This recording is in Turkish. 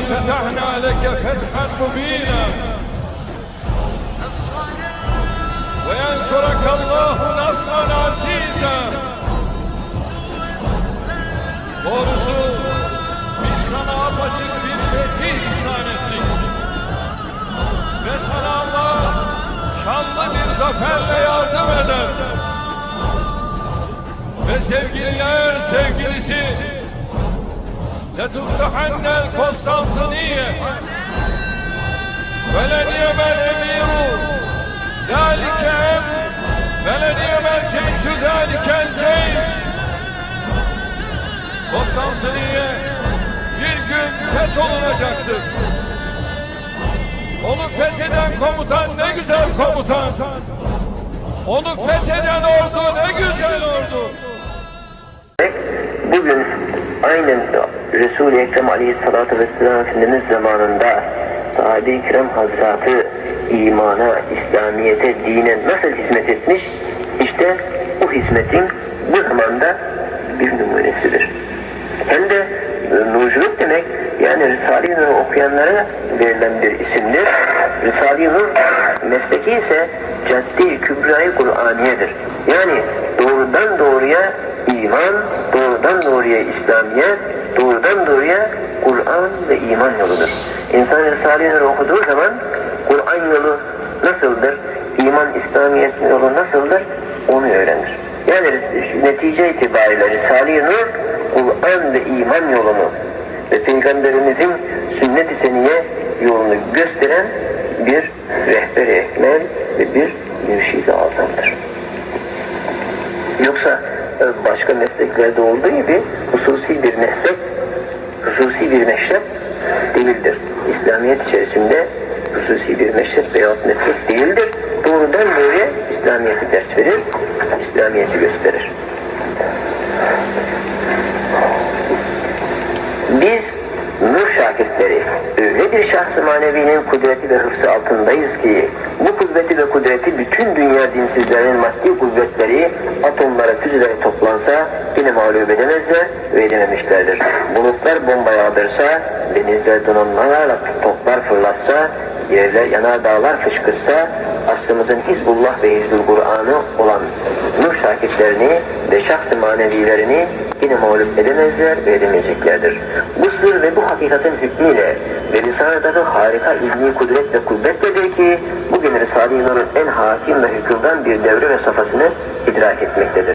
فتحنا لك فتحا مبينا وينصرك الله نصرا عزيزا Doğrusu biz sana apaçık bir fetih ihsan ettik. Ve sana Allah şanlı bir zaferle yardım eder. Ve sevgililer sevgilisi لتفتحن القسطنطينية ولن يمل الأمير ذلك أمر ولن يمل الجيش ذلك الجيش Konstantiniye bir gün fetholunacaktır. Onu fetheden komutan ne güzel komutan. Onu fetheden ordu ne güzel ordu. Bugün aynen Resul-i Ekrem Aleyhisselatü Vesselam Efendimiz zamanında sahabe-i kiram hazratı imana, İslamiyete, dine nasıl hizmet etmiş? İşte bu hizmetin bu zamanda bir numunesidir. Hem de nurculuk demek yani Risale-i okuyanlara verilen bir isimdir. Risale-i Nur mesleki ise Cadde-i Kübra-i Kur'aniyedir. Yani doğrudan doğruya iman, doğrudan doğruya İslamiyet, doğrudan doğruya Kur'an ve iman yoludur. İnsan Risale-i Nur okuduğu zaman Kur'an yolu nasıldır, iman, İslamiyet yolu nasıldır onu öğrenir. Yani netice itibariyle Risale-i Nur Kur'an ve iman yolunu ve Peygamberimizin sünnet-i seniye yolunu gösteren bir rehber-i ve bir mürşid-i azamdır. Yoksa başka mesleklerde olduğu gibi hususi bir meslek, hususi bir meşrep değildir. İslamiyet içerisinde hususi bir meşrep veya meslek değildir. Doğrudan doğruya İslamiyet'i ders verir, İslamiyet'i gösterir. Biz nur şakirtleri öyle bir şahs-ı manevinin kudreti ve hıfzı altındayız ki bu kuvveti ve kudreti bütün dünya dinsizlerinin maddi kuvvetleri yine mağlup edemezler ve edememişlerdir. Bulutlar bomba yağdırsa, denizler donanmalarla toplar fırlatsa, yerler yanar dağlar fışkırsa, aslımızın Hizbullah ve Hizbul Kur'an'ı olan nur şakirtlerini ve şahs-ı manevilerini yine mağlup edemezler ve edemeyeceklerdir. Bu sır ve bu hakikatin hükmüyle ve Risale'deki harika ilmi kudret ve kuvvetledir ki bugün Risale-i Nur'un en hakim ve hükümdan bir devre ve safhasını idrak etmektedir.